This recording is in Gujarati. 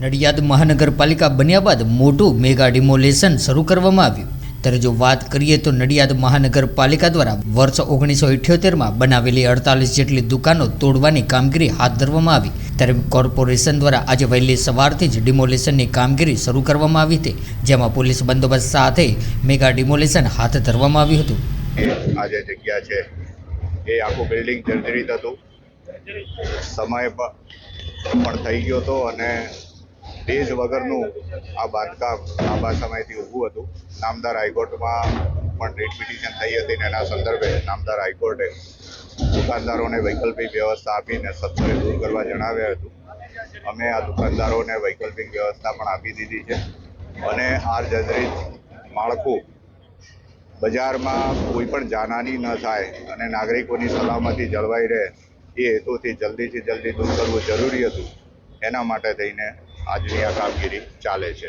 નડિયાદ મહાનગરપાલિકા બન્યા બાદ મોટું મેગા ડિમોલેશન શરૂ કરવામાં આવ્યું. ત્યારે જો વાત કરીએ તો નડિયાદ મહાનગરપાલિકા દ્વારા વર્ષ ઓગણીસો ઇઠ્યોતેરમાં બનાવેલી અડતાલીસ જેટલી દુકાનો તોડવાની કામગીરી હાથ ધરવામાં આવી. ત્યારે કોર્પોરેશન દ્વારા આજે વહેલી સવારથી જ ડિમોલેશનની કામગીરી શરૂ કરવામાં આવી હતી, જેમાં પોલીસ બંદોબસ્ત સાથે મેગા ડિમોલેશન હાથ ધરવામાં આવ્યું હતું. આ જે જગ્યા છે, એ આખું બિલ્ડિંગ જર્જરિત હતું. સમય પણ થઈ ગયો હતો અને બેઝ વગરનું આ બાંધકામ લાંબા સમયથી ઊભું હતું. નામદાર હાઈકોર્ટમાં પણ રીટ પિટિશન થઈ હતી ને એના સંદર્ભે નામદાર હાઈકોર્ટે દુકાનદારોને વૈકલ્પિક વ્યવસ્થા આપીને સત્વરે દૂર કરવા જણાવ્યા હતું. અમે આ દુકાનદારોને વૈકલ્પિક વ્યવસ્થા પણ આપી દીધી છે. અને આર જજરીત માળખું બજારમાં કોઈ પણ જાનહાની ન થાય અને નાગરિકોની સલામતી જળવાઈ રહે, એ હેતુથી જલ્દીથી જલ્દી દૂર કરવું જરૂરી હતું. એના માટે થઈને આજની આ કામગીરી ચાલે છે.